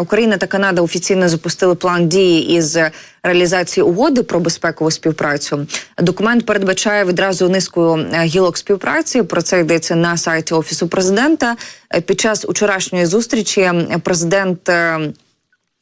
Україна та Канада офіційно запустили план дії із реалізації угоди про безпекову співпрацю. Документ передбачає відразу низку е, гілок співпраці. Про це йдеться на сайті офісу президента. Е, Під час учорашньої зустрічі е, президент.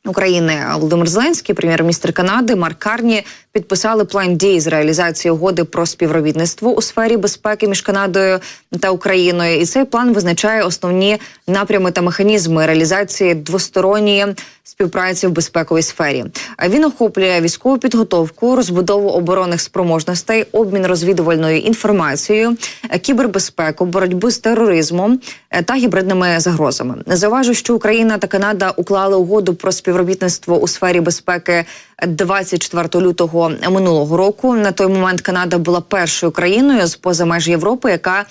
України Володимир Зеленський, прем'єр-міністр Канади Марк Карні підписали план дій з реалізації угоди про співробітництво у сфері безпеки між Канадою та Україною. І цей план визначає основні напрями та механізми реалізації двосторонньої співпраці в безпековій сфері. Він охоплює військову підготовку, розбудову оборонних спроможностей, обмін розвідувальною інформацією, кібербезпеку, боротьбу з тероризмом е, та гібридними загрозами. Зауважу, що Україна та Канада уклали угоду про співробітництво у сфері безпеки 24 лютого минулого року. На той момент Канада була першою країною з поза меж Європи, яка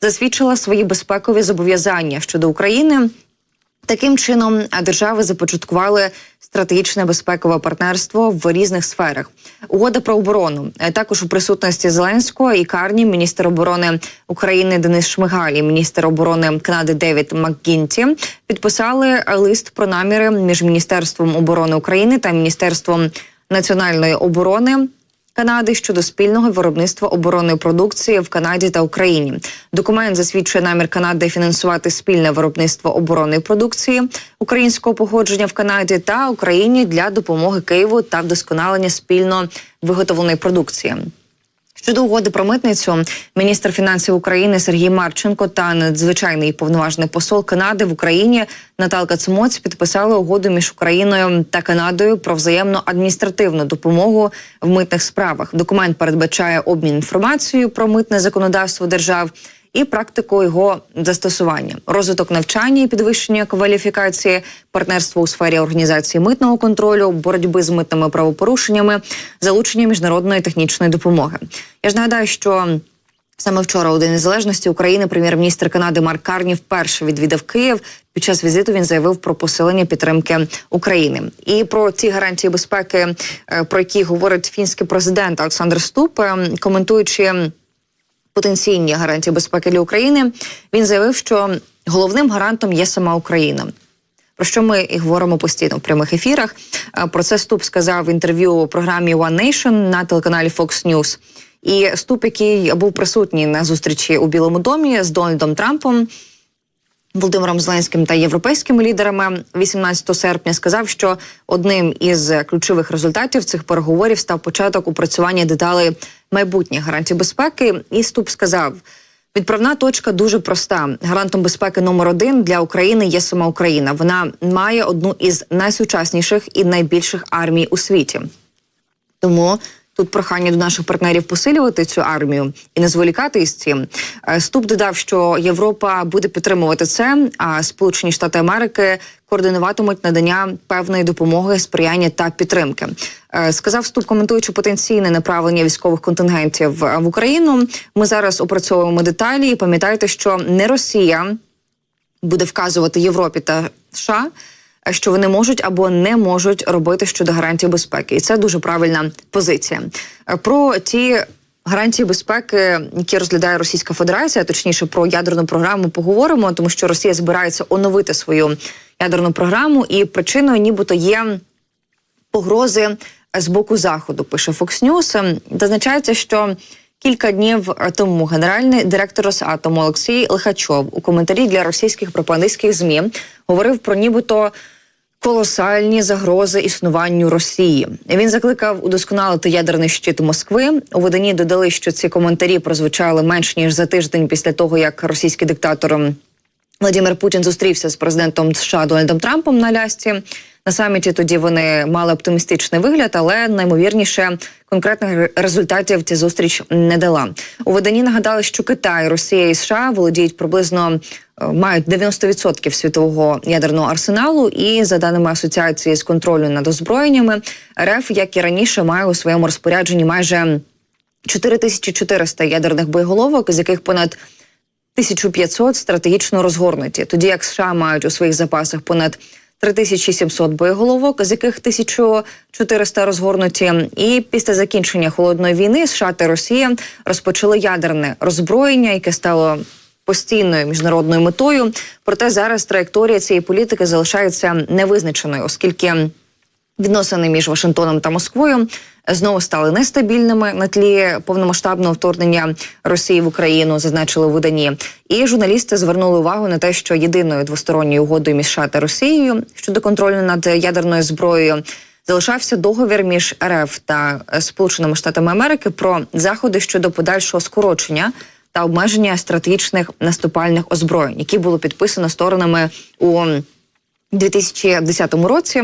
засвідчила свої безпекові зобов'язання щодо України. Таким чином, держави започаткували стратегічне безпекове партнерство в різних сферах. Угода про оборону Е, також у присутності Зеленського і Карні, міністр оборони України Денис Шмигаль і міністр оборони Канади Девід МакГінті підписали лист про наміри між міністерством оборони України та міністерством національної оборони. Канади щодо спільного виробництва оборонної продукції в Канаді та Україні. Документ засвідчує намір Канади фінансувати спільне виробництво оборонної продукції українського походження в Канаді та Україні для допомоги Києву та вдосконалення спільно виготовленої продукції. Щодо угоди про митницю, міністр фінансів України Сергій Марченко та надзвичайний повноважний посол Канади в Україні Наталка Цмоць підписали угоду між Україною та Канадою про взаємну адміністративну допомогу в митних справах. Документ передбачає обмін інформацією про митне законодавство держав. І практику його застосування, розвиток навчання і підвищення кваліфікації, партнерство у сфері організації митного контролю, боротьби з митними правопорушеннями, залучення міжнародної технічної допомоги. Я ж нагадаю, що Саме вчора у День Незалежності України прем'єр-міністр Канади Марк Карні вперше відвідав Київ. Під час візиту він заявив про посилення підтримки України і про ті гарантії безпеки, е, про які говорить фінський президент Олександр Ступ, коментуючи потенційні гарантії безпеки для України, він заявив, що головним гарантом є сама Україна. Про що ми і говоримо постійно в прямих ефірах. Е, Про це Ступ сказав в інтерв'ю у програмі One Nation на телеканалі Fox News. І Ступ, який був присутній на зустрічі у Білому домі з Дональдом Трампом, Володимиром Зеленським та європейськими лідерами 18 серпня сказав, що одним із ключових результатів цих переговорів став початок упрацювання деталей майбутніх гарантій безпеки. І Ступ сказав. Відправна точка дуже проста. Гарантом безпеки номер один для України є сама Україна. Вона має одну із найсучасніших і найбільших армій у світі. Тому тут прохання до наших партнерів посилювати цю армію і не зволікати із цим. Е, Ступ додав, що Європа буде підтримувати це, а Сполучені Штати Америки координуватимуть надання певної допомоги, сприяння та підтримки. Е, Сказав Ступ, коментуючи потенційне направлення військових контингентів е, в Україну. Ми зараз опрацьовуємо деталі. І пам'ятайте, що не Росія буде вказувати Європі та США, що вони можуть або не можуть робити щодо гарантій безпеки, і це дуже правильна позиція. Е, Про ті гарантії безпеки, які розглядає Російська Федерація, точніше про ядерну програму, поговоримо, тому що Росія збирається оновити свою ядерну програму, і причиною, нібито є погрози з боку заходу. Пише Fox News. Зазначається, що кілька днів тому генеральний директор Росатому Олексій Лихачов у коментарі для російських пропагандистських змі говорив про нібито. Колосальні загрози існуванню Росії. Він закликав удосконалити ядерний щит Москви. У виданні додали, що ці коментарі прозвучали менш ніж за тиждень після того, як російський диктатор Владимир Путін зустрівся з президентом США Дональдом Трампом на лясці. На саміті тоді вони мали оптимістичний вигляд, але наймовірніше конкретних результатів ця зустріч не дала. У виданні нагадали, що Китай, Росія і США володіють приблизно мають 90% світового ядерного арсеналу. І за даними асоціації з контролю над озброєннями, РФ, як і раніше, має у своєму розпорядженні майже 4400 ядерних боєголовок, з яких понад 1500 стратегічно розгорнуті, тоді як США мають у своїх запасах понад 3700 боєголовок, з яких 1400 розгорнуті. І після закінчення холодної війни США та Росія розпочали ядерне роззброєння, яке стало постійною міжнародною метою. Проте зараз траєкторія цієї політики залишається невизначеною, оскільки відносини між Вашингтоном та Москвою знову стали нестабільними на тлі повномасштабного вторгнення Росії в Україну, зазначили в виданні. І журналісти звернули увагу на те, що єдиною двосторонньою угодою між США та Росією щодо контролю над ядерною зброєю. Залишався договір між РФ та Сполученими Штатами Америки про заходи щодо подальшого скорочення та обмеження стратегічних наступальних озброєнь, які було підписано сторонами у 2010 році.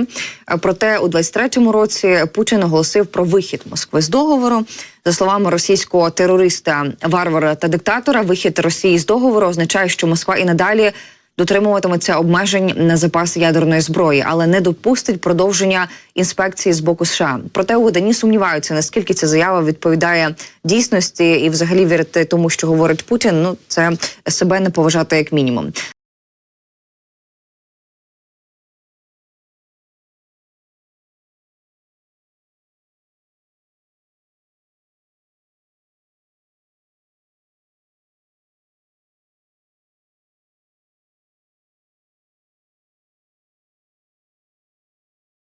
Проте у 23-му році Путін оголосив про вихід Москви з договору. За словами російського терориста, варвара та диктатора, вихід Росії з договору означає, що Москва і надалі дотримуватиметься обмежень на запаси ядерної зброї, але не допустить продовження інспекції з боку США. Проте у сумніваються, наскільки ця заява відповідає дійсності, і взагалі вірити тому, що говорить Путін. Ну це себе не поважати як мінімум.